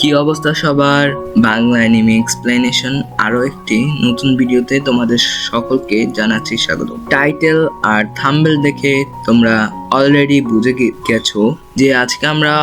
কি অবস্থা সবার? বাংলা অ্যানিমে এক্সপ্লেনেশন আরও একটি নতুন ভিডিওতে তোমাদের সকলকে জানাচ্ছি স্বাগত। টাইটেল আর থাম্বেল দেখে তোমরা অলরেডি বুঝে গেছো যে আজকে আমরা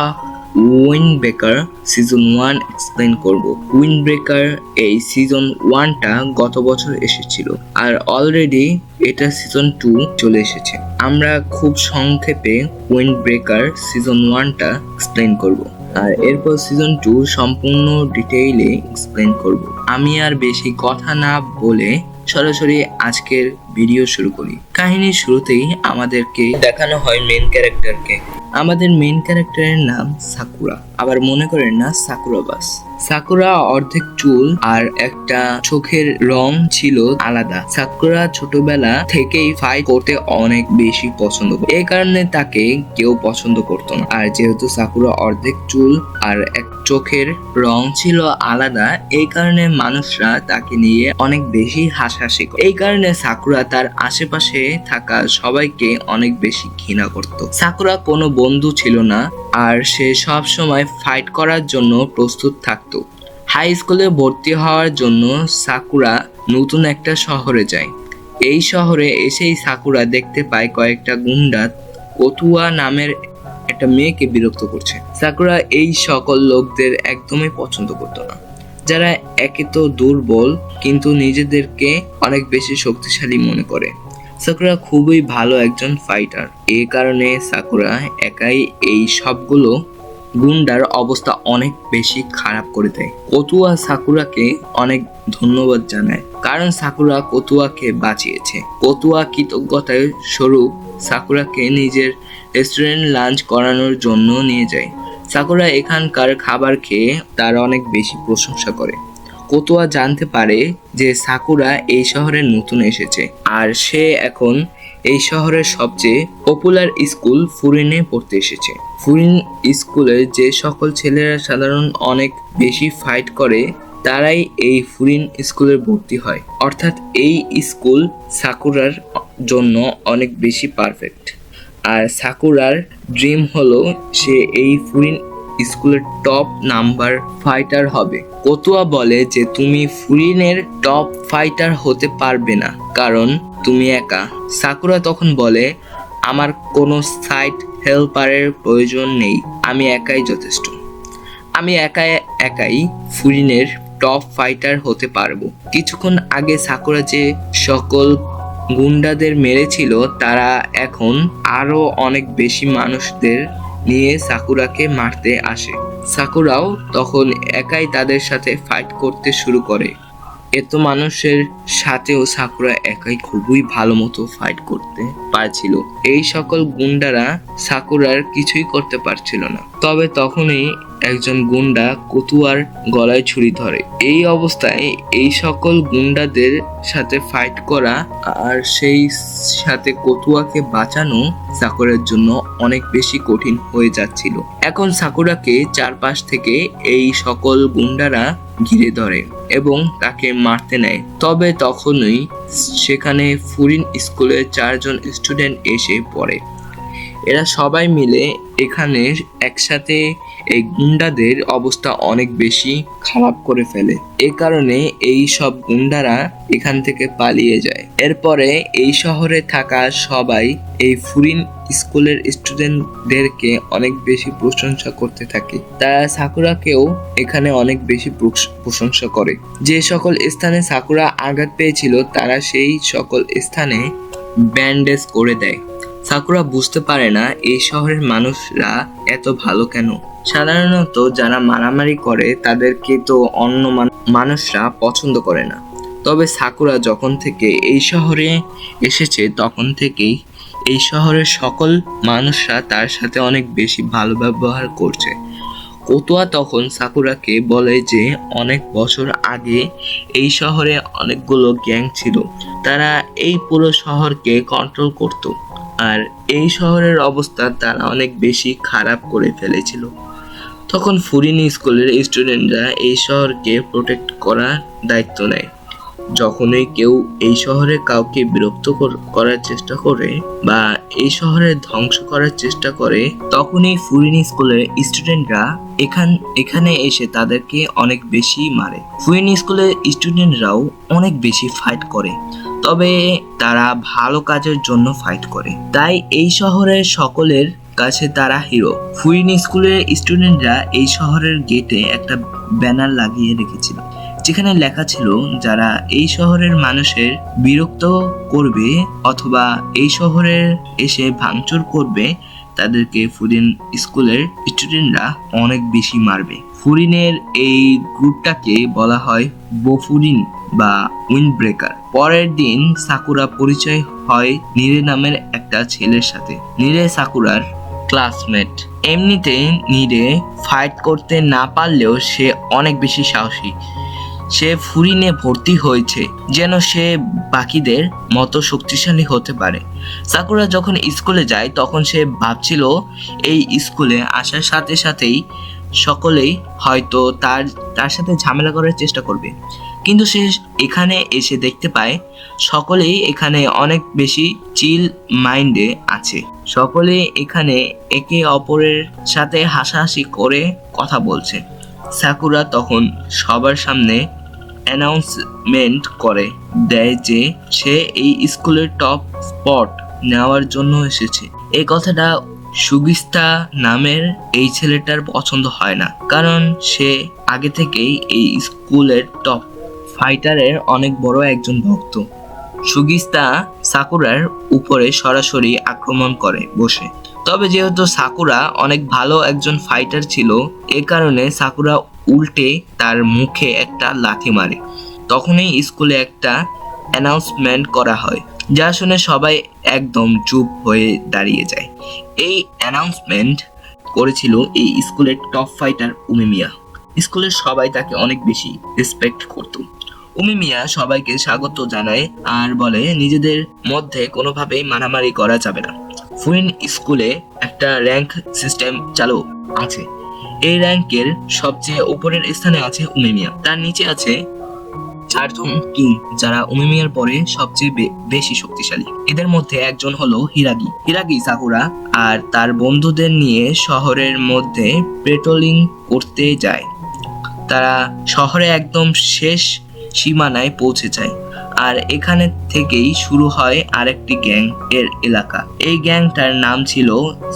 Wind Breaker season one explain করব। উইন ব্রেকার এই সিজন ওয়ানটা গত বছর এসেছিল আর অলরেডি এটা সিজন টু চলে এসেছে। আমরা খুব সংক্ষেপে উইন ব্রেকার সিজন ওয়ানটা এক্সপ্লেন করব। আর এরপর সিজন টু সম্পূর্ণ ডিটেইলে এক্সপ্লেন করব। আমি আর বেশি কথা না বলে সরাসরি আজকের ভিডিও শুরু করি। কাহিনীর শুরুতেই আমাদেরকে দেখানো হয় মেন ক্যারেক্টারকে আমাদের মেন ক্যারেক্টারের নাম সাকুরা। আবার মনে করেন না সাকুরা বাস সাকুরা অর্ধেক চুল আর একটা চোখের রং ছিল আলাদা। সাকুরা ছোটবেলা থেকেই ফাইট করতে অনেক বেশি পছন্দ করে। এই কারণে তাকে কেউ পছন্দ করতো না। আর যেহেতু সাকুরা অর্ধেক চুল আর এক চোখের রং ছিল আলাদা এই কারণে মানুষরা তাকে নিয়ে অনেক বেশি হাসাহাসি করে। এই কারণে সাকুরা তার আশেপাশে থাকা সবাইকে অনেক বেশি ঘৃণা করত। সাকুরা কোনো বন্ধু ছিল না, আর সে সব সময় ফাইট করার জন্য প্রস্তুত থাকতো। হাই স্কুলে ভর্তি হওয়ার জন্য সাকুরা নতুন একটা শহরে যায়। এই শহরে এসেই সাকুরা দেখতে পায় কয়েকটা গুন্ডা কতুয়া নামের একটা মেয়েকে বিরক্ত করছে। সাকুরা এই সকল লোকদের একদমই পছন্দ করতো না। যারা একে তো দুর্বল, কিন্তু নিজেদেরকে অনেক বেশি শক্তিশালী মনে করে। সাকুরা খুবই ভালো একজন ফাইটার এই কারণে সাকুরা একাই এই সবগুলো গুন্ডার অবস্থা অনেক বেশি খারাপ করে দেয়। কতুয়া সাকুরাকে অনেক ধন্যবাদ জানায়, কারণ সাকুরা কতুয়াকে বাঁচিয়েছে। কতুয়া কৃতজ্ঞতায় স্বরূপ সাকুরাকে নিজের রেস্টুরেন্ট লাঞ্চ করানোর জন্য নিয়ে যায়। সাকুরা এখানকার খাবার খেয়ে তার অনেক বেশি প্রশংসা করে। কতুয়া জানতে পারে যে সাকুরা এই শহরে নতুন এসেছে। আর সে এখন এই শহরের সবচেয়ে পপুলার স্কুল ফুরিনে পড়তে এসেছে। ফুরিন স্কুলের যে সকল ছেলেরা সাধারণ অনেক বেশি ফাইট করে, তারাই এই ফুরিন স্কুলে ভর্তি হয়। অর্থাৎ এই স্কুল সাকুরার জন্য অনেক বেশি পারফেক্ট আর সাকুরার ড্রিম হলো সে এই ফুরিন স্কুলের টপ নাম্বার ফাইটার হবে। কতুয়া বলে যে, তুমি ফুরিনের টপ ফাইটার হতে পারবে না, কারণ তুমি একা। সাকুরা তখন বলে, আমার কোনো সাইট হেল্পারের প্রয়োজন নেই, আমি একাই যথেষ্ট। আমি একাই একাই ফুরিনের টপ ফাইটার হতে পারব। কিছুক্ষণ আগে সাকুরা যে সকল গুন্ডাদের মেরেছিল, তারা এখন আরও অনেক বেশি মানুষদের নিয়ে সাকুরাকে মারতে আসে। সাকুরাও তখন একাই তাদের সাথে ফাইট করতে শুরু করে। এত মানুষের সাথেও সাকুরা একাই খুবই ভালো মতো ফাইট করতে পারছিল। এই সকল গুন্ডারা সাকুরার কিছুই করতে পারছিল না। তবে তখনই একজন গুন্ডা কতুয়ার গলায় ছুরি ধরে। এই অবস্থায় এই সকল গুন্ডাদের সাথে ফাইট করা আর সেই সাথে কতুয়াকে বাঁচানো সাকুরার জন্য অনেক বেশি কঠিন হয়ে যাচ্ছিল। এখন সাকুরাকে চারপাশ থেকে এই সকল গুন্ডারা ঘিরে ধরে এবং তাকে মারতে নেয়। তবে তখনই সেখানে ফুরিন স্কুলের চারজন স্টুডেন্ট এসে পড়ে। এরা সবাই মিলে এখানে একসাথে এই গুন্ডাদের অবস্থা অনেক বেশি খারাপ করে ফেলে। এ কারণে এই সব গুন্ডারা এখান থেকে পালিয়ে যায়। এরপরে এই শহরে থাকা সবাই এই ফুরিন স্কুলের স্টুডেন্টদেরকে অনেক বেশি প্রশংসা করতে থাকে। তারা সাকুরাকেও এখানে অনেক বেশি প্রশ- প্রশংসা করে। যে সকল স্থানে সাকুরা আঘাত পেয়েছিল, তারা সেই সকল স্থানে ব্যান্ডেজ করে দেয়। সাকুরা বুঝতে পারে না এই শহরের মানুষরা এত ভালো কেন? সাধারণত যারা মারামারি করে, তাদেরকে তো অন্য মানুষরা পছন্দ করে না। তবে সাকুরা যখন থেকে এই শহরে এসেছে, তখন থেকেই এই শহরের সকল মানুষরা তার সাথে অনেক বেশি ভালো ব্যবহার করছে। কতুয়া তখন সাকুরাকে বলে যে, অনেক বছর আগে এই শহরে অনেকগুলো গ্যাং ছিল। তারা এই পুরো শহরকে কন্ট্রোল করত। আর এই শহরের অবস্থা তারা অনেক বেশি খারাপ করে ফেলেছিল। তখন ফুরিনি স্কুলের স্টুডেন্টরা এই শহরকে প্রোটেক্ট করার দায়িত্ব নেয়। যখনই কেউ এই শহরে কাউকে বিরক্ত করার চেষ্টা করে বা এই শহরে ধ্বংস করার চেষ্টা করে, তখনই ফুরিন স্কুলের স্টুডেন্টরা এখান, এখানে এসে তাদেরকে অনেক বেশি মারে। ফুরিন স্কুলের স্টুডেন্টরাও অনেক বেশি ফাইট করে, তবে তারা ভালো কাজের জন্য ফাইট করে। তাই এই শহরের সকলের কাছে তারা হিরো ফুরিন স্কুলের স্টুডেন্টরা এই শহরের গেটে একটা ব্যানার লাগিয়ে রেখেছিল। যেখানে লেখা ছিল যারা এই শহরের মানুষের বিরক্ত করবে অথবা এই শহরের এসে ভাঙচুর করবে, তাদেরকে ফুরিন স্কুলের স্টুডেন্টরা অনেক বেশি মারবে। ফুরিনের এই গ্রুপটাকে বলা হয় বফুরিন বা উইন্ড ব্রেকার পরের দিন সাকুরা পরিচয় হয় নীরে নামের একটা ছেলের সাথে। নীরে সাকুরার ক্লাসমেট এমনিতে নীরে ফাইট করতে না পারলেও সে অনেক বেশি সাহসী। সে ফুরিনে ভর্তি হয়েছে, যেন সে বাকিদের মতো শক্তিশালী হতে পারে। সাকুরা যখন স্কুলে যায়, তখন সে ভাবছিল, এই স্কুলে আসার সাথে সাথেই সকলেই হয়তো তার তার সাথে ঝামেলা করার চেষ্টা করবে। কিন্তু সে এখানে এসে দেখতে পায়, সকলেই এখানে অনেক বেশি চিল মাইন্ডে আছে। সকলে এখানে একে অপরের সাথে হাসাহাসি করে কথা বলছে। সাকুরা তখন সবার সামনে অ্যানাউন্সমেন্ট করে, দেয় যে সে এই স্কুলের টপ স্পট নেওয়ার জন্য এসেছে। এই কথাটা সুগিস্তা নামের এই ছেলেটার পছন্দ হয় না, কারণ সে আগে থেকেই এই স্কুলের টপ ফাইটারের অনেক বড় একজন ভক্ত। সুগিস্তা সাকুরার উপরে সরাসরি আক্রমণ করে বসে। তবে যেহেতু সাকুরা অনেক ভালো একজন ফাইটার ছিল, এ কারণে সাকুরা উল্টে তার মুখে একটা লাথি মারে। তখনই স্কুলে একটা অ্যানাউন্সমেন্ট করা হয়, যা শুনে সবাই একদম চুপ হয়ে দাঁড়িয়ে যায়। এই অ্যানাউন্সমেন্ট করেছিল এই স্কুলের টপ ফাইটার উমিমিয়া স্কুলের সবাই তাকে অনেক বেশি রেসপেক্ট করত। উমি মিয়া সবাইকে স্বাগত জানায় আর বলে, নিজেদের মধ্যে কোনোভাবেই মারামারি করা যাবে না। ফুরিন স্কুলে একটা র্যাঙ্ক সিস্টেম চালু আছে। এই র্যাঙ্কের সবচেয়ে উপরের স্থানে আছে উমি মিয়া তার নিচে আছে চারজন কিং যারা উমিমিয়ার পরে সবচেয়ে বেশি শক্তিশালী। এদের মধ্যে একজন হলো হিরাগি। হিরাগি সাকুরা আর তার বন্ধুদের নিয়ে শহরের মধ্যে পেট্রোলিং করতে যায়। তারা শহরে একদম শেষ সীমানায় পৌঁছে যায়। আর এখানে থেকেই শুরু হয় আরেকটি গ্যাং এর এলাকা। এই গ্যাংটার নাম ছিল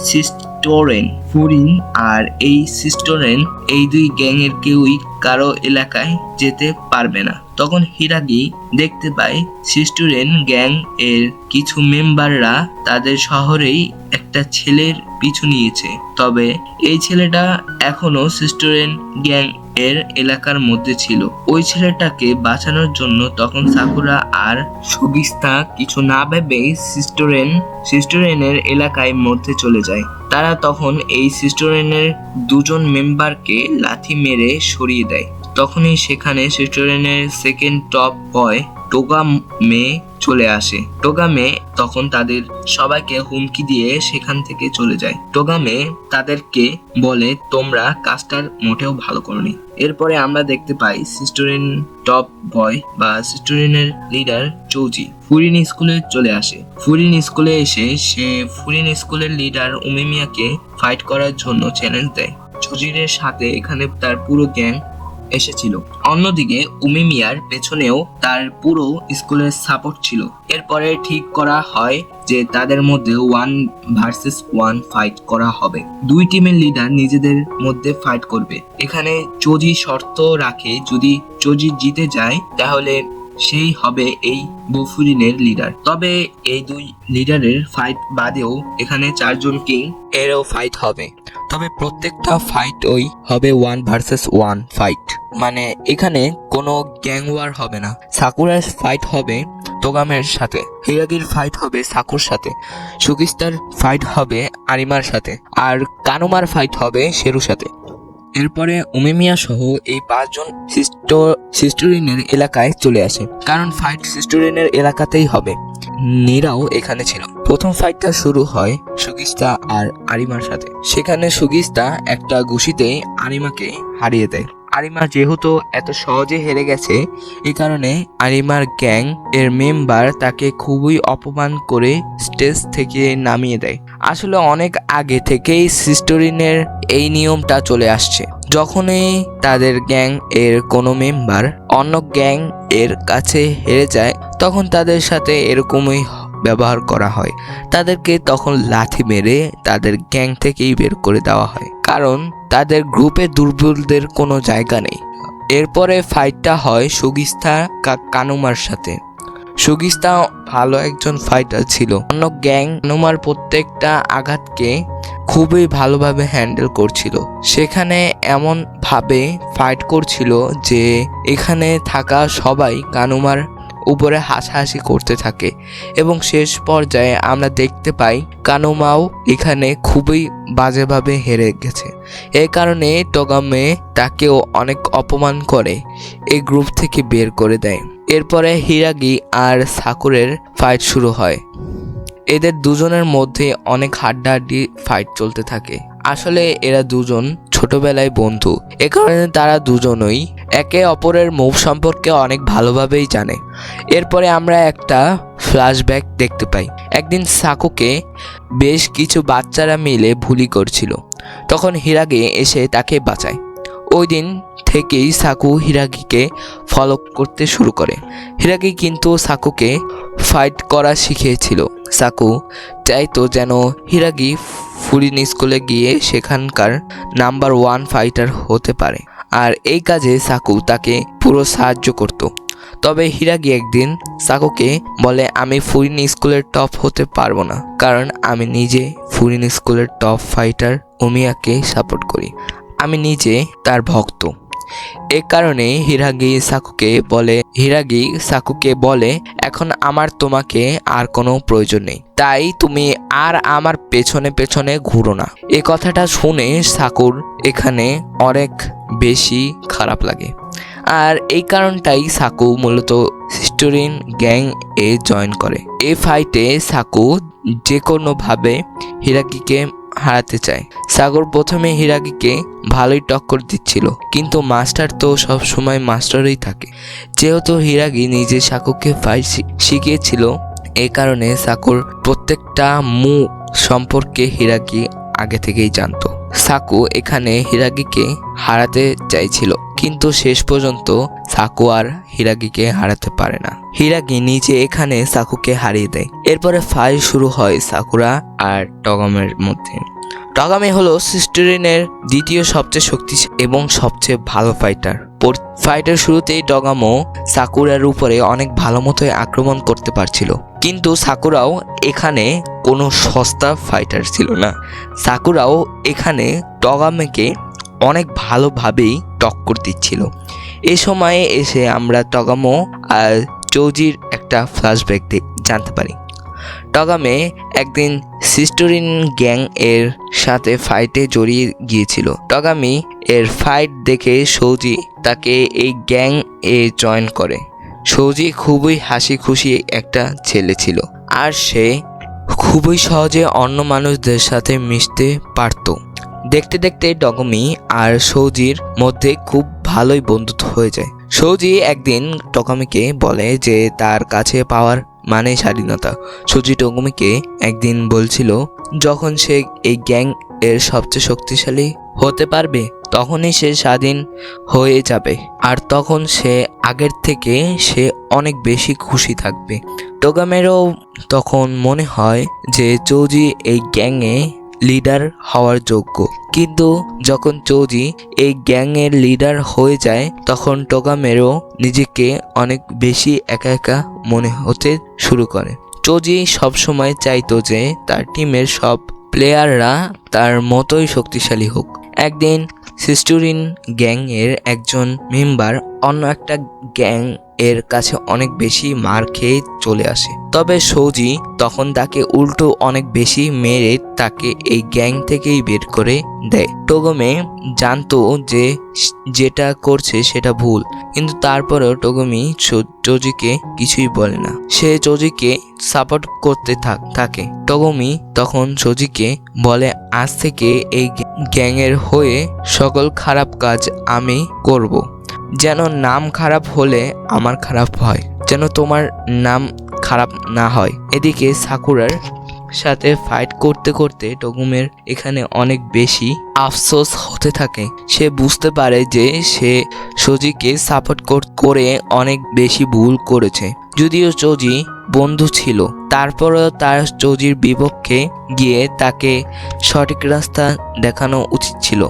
সিস্টোরেন ফুরিন আর এই সিস্টোরেন এই দুই গ্যাং এর কেউই কারও এলাকায় যেতে পারবে না। তখন হিরাগি দেখতে পায় সিস্টোরেন গ্যাং এর কিছু মেম্বাররা তাদের শহরেই একটা ছেলের পিছু নিয়েছে। তবে এই ছেলেটা এখনও সিস্টোরেন গ্যাং এর এলাকার মধ্যে ছিল। ওই ছেলেটাকে বাঁচানোর জন্য তখন সাকুরা আর সুগিস্তা কিছু না ভেবেই সিস্টোরেন, সিস্টোরেনের এলাকায় মধ্যে চলে যায়। তারা তখন এই সিস্টোরেনের দুজন মেম্বারকে লাথি মেরে সরিয়ে দেয়। তখনই সেখানে সিস্টোরেনের সেকেন্ড টপ বয় টোগা মেয়ে চলে আসে। টোগা মেয়ে তখন তাদের সবাইকে হুমকি দিয়ে সেখান থেকে চলে যায়। টোগামে তাদেরকে বলে, তোমরা কাজটার মোটেও ভালো করনি। এরপরে আমরা দেখতে পাই সিস্টোরিন টপ বয় বা সিস্টোরিনের লিডার চৌজি ফুরিন স্কুলে চলে আসে। ফুরিন স্কুলে এসে সে ফুরিন স্কুলের লিডার উমিমিয়াকে ফাইট করার জন্য চ্যালেঞ্জ দেয়। চৌজিরের সাথে এখানে তার পুরো গ্যাং এসেছিল। অন্যদিকে উমিমিয়ার পেছনেও তার পুরো স্কুলের সাপোর্ট ছিল। এরপরে ঠিক করা হয় যে তাদের মধ্যে ওয়ান ভার্সেস ওয়ান ফাইট করা হবে। দুই টিমের লিডার নিজেদের মধ্যে ফাইট করবে। এখানে চজি শর্ত রাখে, যদি চজি জিতে যায়, তাহলে সেই হবে এই বফুরিনের লিডার তবে এই দুই লিডারের ফাইট বাদেও এখানে চারজন কিং এরও ফাইট হবে। তবে প্রত্যেকটা ফাইট ওই হবে ওয়ান ভার্সেস ওয়ান ফাইট মানে এখানে কোনো গ্যাং ওয়ার হবে না। সাকুরার ফাইট হবে তোগামের সাথে। হিরাগির ফাইট হবে সাকুর সাথে। সুকিস্তার ফাইট হবে আরিমার সাথে। আর কানুমার ফাইট হবে শেরুর সাথে। এরপরে উমেমিয়া সহ এই পাঁচজন সিস্টো, সিস্টোরিনের এলাকায় চলে আসে। কারণ ফাইট সিস্টোরিনের এলাকাতেই হবে। নীরাও এখানে ছিল। প্রথম ফাইটটা শুরু হয় সুগিস্তা আর আরিমার সাথে। সেখানে সুগিস্তা একটা ঘুষিতে আরিমাকে হারিয়ে দেয়। আরিমা যেহেতু এত সহজে হেরে গেছে, এই কারণে আরিমার গ্যাং এর মেম্বার তাকে খুবই অপমান করে স্টেজ থেকে নামিয়ে দেয়। আসলে অনেক আগে থেকেই সিস্টোরিনের এই নিয়মটা চলে আসছে। যখনই তাদের গ্যাং এর কোনো মেম্বার অন্য গ্যাং এর কাছে হেরে যায়, তখন তাদের সাথে এরকমই ব্যবহার করা হয়। তাদেরকে তখন লাথি মেরে তাদের গ্যাং থেকেই বের করে দেওয়া হয়। কারণ তাদের গ্রুপে দুর্বলদের কোনো জায়গা নেই। এরপরে ফাইটটা হয় সুগিস্তা কানুমার সাথে। সুগিস্তা ভালো একজন ফাইটার ছিল। অন্য গ্যাং কানুমার প্রত্যেকটা আঘাতকে খুবই ভালোভাবে হ্যান্ডেল করছিল। সেখানে এমন ভাবে ফাইট করছিল যে এখানে থাকা সবাই কানুমার উপরে হাসাহাসি করতে থাকে এবং শেষ পর্যায়ে আমরা দেখতে পাই কানুমাও এখানে খুবই বাজেভাবে হেরে গেছে। এই কারণে টগামে তাকেও অনেক অপমান করে এই গ্রুপ থেকে বের করে দেয়। এরপরে হিরাগি আর সাকুরের ফাইট শুরু হয়। এদের দুজনের মধ্যে অনেক হাড্ডাহাড্ডি ফাইট চলতে থাকে। আসলে এরা দুজন ছোটবেলায় বন্ধু। এ কারণে তারা দুজনই একে অপরের মুভ সম্পর্কে অনেক ভালোভাবেই জানে। এরপরে আমরা একটা ফ্ল্যাশব্যাক দেখতে পাই। একদিন সাকুকে বেশ কিছু বাচ্চারা মিলে ভুলি করছিল। তখন হিরাগে এসে তাকে বাঁচায়। ওই দিন থেকেই সাকু হিরাগিকে ফলো করতে শুরু করে। হিরাগি কিন্তু সাকুকে ফাইট করা শিখিয়েছিল। সাকু চাইতো যেন হিরাগি ফুরিন স্কুলে গিয়ে সেখানকার নাম্বার ওয়ান ফাইটার হতে পারে। আর এই কাজে সাকু তাকে পুরো সাহায্য করত। তবে হিরাগি একদিন সাকুকে বলে, আমি ফুরিন স্কুলের টপ হতে পারব না, কারণ আমি নিজে ফুরিন স্কুলের টপ ফাইটার ওমিয়াকে সাপোর্ট করি। আমি নিজে তার ভক্ত। এ কারণে হিরাগি সাকুকে বলে, হিরাগি সাকুকে বলে, এখন আমার তোমাকে আর কোনো প্রয়োজন নেই। তাই তুমি আর আমার পেছনে পেছনে ঘুরো না। এ কথাটা শুনে সাকুর এখানে অনেক বেশি খারাপ লাগে। আর এই কারণটাই সাকু মূলত সিস্টোরিন গ্যাং এ জয়েন করে। এ ফাইটে সাকু যে কোনোভাবে হিরাকিকে হারাতে চায়। সাগর প্রথমে হিরাগিকে ভালোই টক্কর দিচ্ছিল, কিন্তু মাস্টার তো সব সময় মাস্টারই থাকে। যেহেতু হিরাগি নিজে সাকুকে ফাইট শিখিয়েছিল, এ কারণে সাকুর প্রত্যেকটা মু সম্পর্কে হিরাগি আগে থেকেই জানতো। সাকু এখানে হিরাগিকে হারাতে চাইছিল, কিন্তু শেষ পর্যন্ত সাকু আর হিরাগিকে হারাতে পারে না। হিরাগি নিজে এখানে সাকুকে হারিয়ে দেয়। এরপরে ফাইট শুরু হয় সাকুরা আর টগমের মধ্যে। টগামে হলো সিস্টেরিনের দ্বিতীয় সবচেয়ে শক্তিশালী এবং সবচেয়ে ভালো ফাইটার ফাইটের শুরুতেই টগামো সাকুরার উপরে অনেক ভালো মতোই আক্রমণ করতে পারছিল। কিন্তু সাকুরাও এখানে কোনো সস্তা ফাইটার ছিল না। সাকুরাও এখানে টগামেকে অনেক ভালোভাবেই টক্কর দিচ্ছিল। এ সময়ে এসে আমরা টগামো আর চৌজির একটা ফ্ল্যাশব্যাক জানতে পারি। টগামে একদিন সিস্টোরিন গ্যাং এর সাথে ফাইটে জড়িয়ে গিয়েছিল। টগামি এর ফাইট দেখে সৌজি তাকে এই গ্যাং এ জয়েন করে। সৌজি খুবই হাসি খুশি একটা ছেলে ছিল। আর সে খুবই সহজে অন্য মানুষদের সাথে মিশতে পারত। দেখতে দেখতে ডগমি আর সৌজির মধ্যে খুব ভালোই বন্ধুত্ব হয়ে যায়। সৌজি একদিন টগমিকে বলে যে তার কাছে পাওয়ার মানে স্বাধীনতা। সৌজি টগমিকে একদিন বলছিল, যখন সে এই গ্যাং এর সবচেয়ে শক্তিশালী হতে পারবে তখনই সে স্বাধীন হয়ে যাবে। আর তখন সে আগের থেকে সে অনেক বেশি খুশি থাকবে। টোগামেরও তখন মনে হয় যে চৌজি এই গ্যাংয়ে লিডার হওয়ার যোগ্য। কিন্তু যখন চৌজি এই গ্যাংয়ের লিডার হয়ে যায়, তখন টোগামেরও নিজেকে অনেক বেশি একা একা মনে হতে শুরু করে। চৌজি সবসময় চাইতো যে তার টিমের সব প্লেয়াররা তার মতোই শক্তিশালী হোক। একদিন সিস্টুরিন গ্যাংয়ের একজন মেম্বার অন্য একটা গ্যাং এর কাছে অনেক বেশি মার খেয়ে চলে আসে। তবে সৌজি তখন তাকে উল্টো অনেক বেশি মেরে তাকে এই গ্যাং থেকেই বের করে দেয়। টোগমে জানতো যে যেটা করছে সেটা ভুল, কিন্তু তারপরেও টোগমি চোজিকে কিছুই বলে না। সে চোজিকে সাপোর্ট করতে থাক, থাকে। টগমি তখন সজিকে বলে, আজ থেকে এই গ্যাংয়ের হয়ে সকল খারাপ কাজ আমি করব। যেন নাম খারাপ হলে আমার খারাপ হয়, যেন তোমার নাম খারাপ না হয়। এদিকে সাকুরার সাথে ফাইট করতে করতে টগুমের এখানে অনেক বেশি আফসোস হতে থাকে। সে বুঝতে পারে যে সে সজিকে সাপোর্ট করে অনেক বেশি ভুল করেছে। যদিও চজি বন্ধু ছিল, তারপরেও তার চজির বিপক্ষে গিয়ে তাকে সঠিক রাস্তা দেখানো উচিত ছিল।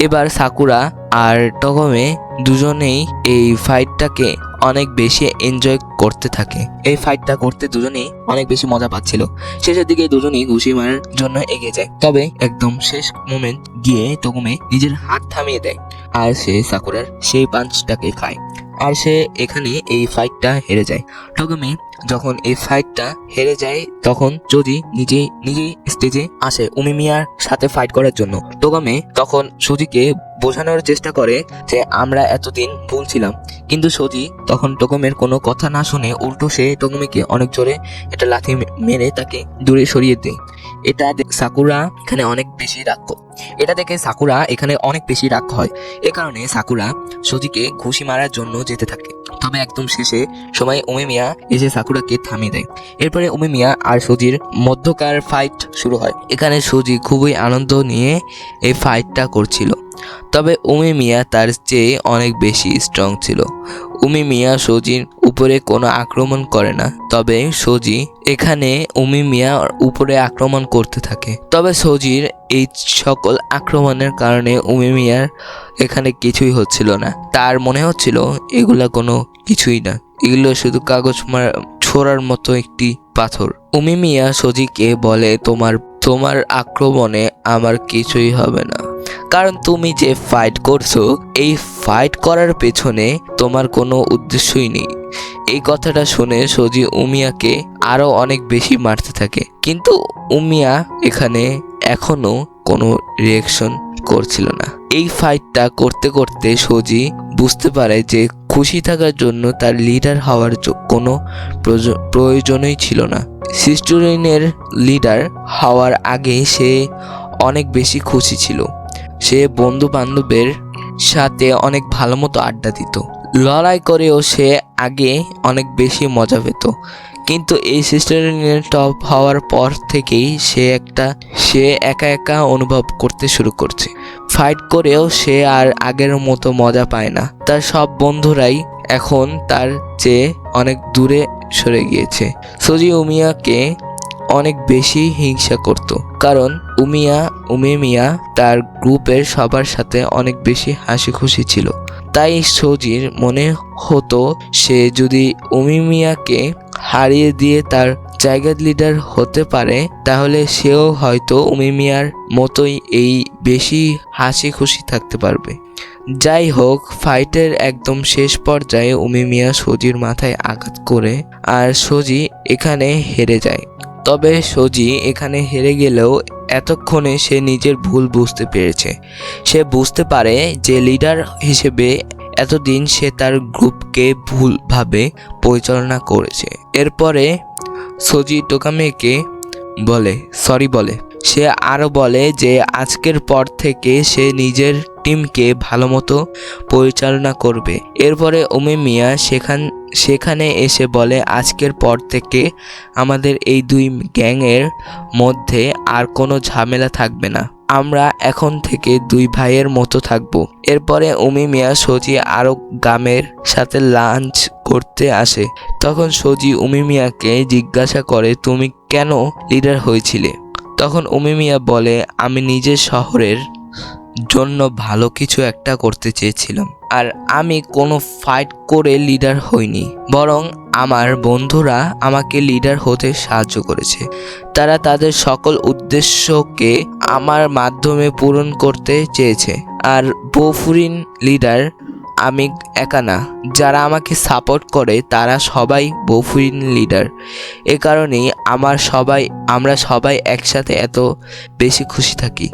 এবার সাকুরা আর টগমে দুজনেই এই ফাইটটাকে অনেক বেশি এনজয় করতে থাকে। এই ফাইটটা করতে দুজনেই অনেক বেশি মজা পাচ্ছিল। শেষের দিকে দুজনেই ঘুষি মারার জন্য এগিয়ে যায়। তবে একদম শেষ মোমেন্ট গিয়ে তকুমে নিজের হাত থামিয়ে দেয়। আর সে সাকুরার সেই পাঞ্চটাকে খায়। আর সে এখানে এই ফাইটটা হেরে যায়। টগমে যখন এই ফাইটটা হেরে যায়, তখন যদি নিজেই নিজেই স্টেজে আসে উমিমিয়ার সাথে ফাইট করার জন্য। টোগামে তখন সুজিকে বোঝানোর চেষ্টা করে যে, আমরা এতদিন ভুল ছিলাম। কিন্তু সজি তখন টোগমের কোনো কথা না শুনে উল্টো সে টোগমিকে অনেক জোরে একটা লাথি মেরে তাকে দূরে সরিয়ে দেয়। এটা সাকুরা এখানে অনেক বেশি রাগ এটা দেখে সাকুরা এখানে অনেক বেশি রাগ হয়। এ কারণে সাকুরা সজিকে ঘুষি মারার জন্য যেতে থাকে। তবে একদম শেষে সময় উমেমিয়া এসে সাকুরাকে থামিয়ে দেয়। এরপরে উমেমিয়া আর সজির মধ্যকার ফাইট শুরু হয়। এখানে সজি খুবই আনন্দ নিয়ে এই ফাইটটা করছিল। তবে মিয়া তার চেয়ে অনেক বেশি স্ট্রং ছিল। উমি মিয়া সজির উপরে কোনো আক্রমণ করে না। তবে সজি এখানে উমি মিয়ার উপরে আক্রমণ করতে থাকে। তবে সজির এই সকল আক্রমণের কারণে উমি মিয়ার এখানে কিছুই হচ্ছিল না। তার মনে হচ্ছিল, এগুলা কোনো কিছুই না। এগুলো শুধু কাগজ ছোড়ার মতো একটি পাথর। উমি মিয়া সজিকে বলে, তোমার তোমার আক্রমণে আমার কিছুই হবে না। কারণ তুমি যে ফাইট করছ, এই ফাইট করার পেছনে তোমার কোনো উদ্দেশ্যই নেই। এই কথাটা শুনে সজি উমিয়াকে আরও অনেক বেশি মারতে থাকে। কিন্তু উমিয়া এখানে এখনও কোনো রিয়াকশন করছিল না। এই ফাইটটা করতে করতে সজি বুঝতে পারে যে খুশি থাকার জন্য তার লিডার হওয়ার কোনো প্রয়োজনই ছিল না। সিস্টুরিনের লিডার হওয়ার আগে সে অনেক বেশি খুশি ছিল। সে বন্ধু বান্ধবের সাথে অনেক ভালো মতো আড্ডা দিত। লড়াই করেও সে আগে অনেক বেশি মজা পেত। কিন্তু এই সিস্টারিনের টপ হওয়ার পর থেকেই সে একটা, সে একা একা অনুভব করতে শুরু করছে। ফাইট করেও সে আর আগের মতো মজা পায় না। তার সব বন্ধুরাই এখন তার চেয়ে অনেক দূরে সরে গিয়েছে। সজি উমিয়াকে অনেক বেশি হিংসা করত। কারণ উমিয়া, উমে মিয়া তার গ্রুপের সবার সাথে অনেক বেশি হাসি খুশি ছিল। তাই সজির মনে হতো, সে যদি উমি মিয়াকে হারিয়ে দিয়ে তার জায়গা লিডার হতে পারে, তাহলে সেও হয়তো উমি মিয়ার মতোই এই বেশি হাসি খুশি থাকতে পারবে। যাই হোক ফাইটের একদম শেষ পর্যায়ে উমি মিয়া সজির মাথায় আঘাত করে আর সজি এখানে হেরে যায়। তবে সজি এখানে হেরে গেলেও এতক্ষণে সে নিজের ভুল বুঝতে পেরেছে। সে বুঝতে পারে যে লিডার হিসেবে এতদিন সে তার গ্রুপকে ভুলভাবে পরিচালনা করেছে। এরপরে সজি টোকামেকে বলে, সরি বলে। সে আরও বলে যে, আজকের পর থেকে সে নিজের টিমকে ভালো মতো পরিচালনা করবে। এরপরে ওমে মিয়া সেখান সেখানে এসে বলে, আজকের পর থেকে আমাদের এই দুই গ্যাংয়ের মধ্যে আর কোনো ঝামেলা থাকবে না। আমরা এখন থেকে দুই ভাইয়ের মতো থাকব। এরপরে উমি মিয়া সজি আরও গ্রামের সাথে লাঞ্চ করতে আসে। তখন সজি উমি মিয়াকে জিজ্ঞাসা করে, তুমি কেন লিডার হয়েছিলে? তখন উমি মিয়া বলে, আমি নিজের শহরের জন্য ভালো কিছু একটা করতে চেয়েছিলাম। আর আমি কোনো ফাইট করে লিডার হইনি, বরং আমার বন্ধুরা আমাকে লিডার হতে সাহায্য করেছে। তারা তাদের সকল উদ্দেশ্যকে আমার মাধ্যমে পূরণ করতে চেয়েছে। আর বফুরিন লিডার আমি একা না, যারা আমাকে সাপোর্ট করে তারা সবাই বফুইন লিডার এ কারণেই আমার সবাই, আমরা সবাই একসাথে এত বেশি খুশি থাকি।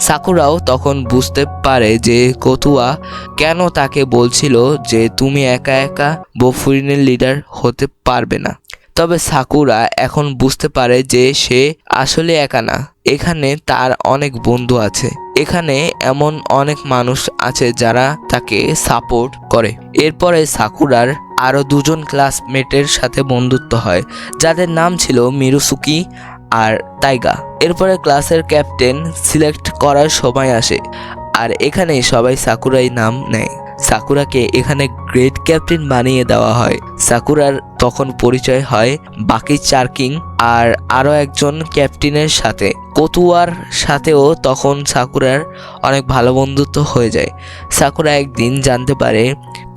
সাকুরাও তখন বুঝতে পারে যে কতুয়া কেন তাকে বলছিল যে তুমি একা একা বফুরিনের লিডার হতে পারবে না। তবে সাকুরা এখন বুঝতে পারে যে সে আসলে একা না। এখানে তার অনেক বন্ধু আছে। এখানে এমন অনেক মানুষ আছে যারা তাকে সাপোর্ট করে। এরপরে সাকুরার আরও দুজন ক্লাসমেটের সাথে বন্ধুত্ব হয়। যাদের নাম ছিল মিরুসুকি আর তাইগা। এরপরে ক্লাসের ক্যাপ্টেন সিলেক্ট করার সময় আসে আর এখানে সবাই সাকুরাই নাম নেয়। সাকুরাকে এখানে গ্রেট ক্যাপ্টেন বানিয়ে দেওয়া হয়। সাকুরার তখন পরিচয় হয় বাকি চার্কিং আর আরও একজন ক্যাপ্টেনের সাথে। কতুয়ার সাথেও তখন সাকুরার অনেক ভালো বন্ধুত্ব হয়ে যায়। সাকুরা একদিন জানতে পারে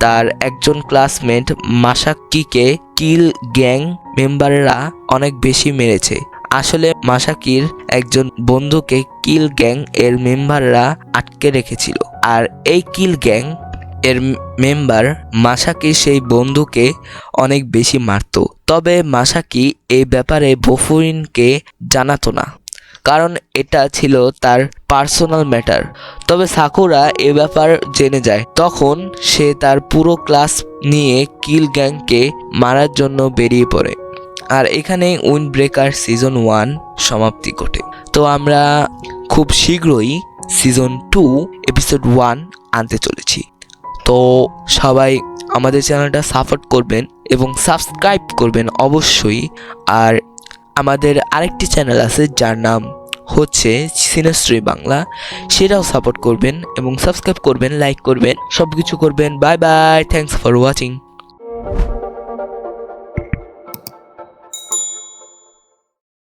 তার একজন ক্লাসমেট মাসাক্কিকে কিল গ্যাং মেম্বাররা অনেক বেশি মেরেছে। আসলে মাসাকির একজন বন্ধুকে কিল গ্যাং এর মেম্বাররা আটকে রেখেছিল। আর এই কিল গ্যাং এর মেম্বার মাসাকি সেই বন্ধুকে অনেক বেশি মারতো। তবে মাসাকি এই ব্যাপারে বফুরিনকে জানাতো না, কারণ এটা ছিল তার পার্সোনাল ম্যাটার। তবে সাকুরা এ ব্যাপার জেনে যায়, তখন সে তার পুরো ক্লাস নিয়ে কিল গ্যাংকে মারার জন্য বেরিয়ে পড়ে। আর এখানে উইন ব্রেকার সিজন ওয়ান সমাপ্তি ঘটে। তো আমরা খুব শীঘ্রই সিজন টু এপিসোড ওয়ান আনতে চলেছি। তো সবাই আমাদের চ্যানেলটা সাপোর্ট করবেন এবং সাবস্ক্রাইব করবেন অবশ্যই। আর আমাদের আরেকটি চ্যানেল আছে যার নাম হচ্ছে সিনেশ্রী বাংলা সেটাও সাপোর্ট করবেন এবং সাবস্ক্রাইব করবেন লাইক করবেন সব কিছু করবেন। Bye bye thanks for watching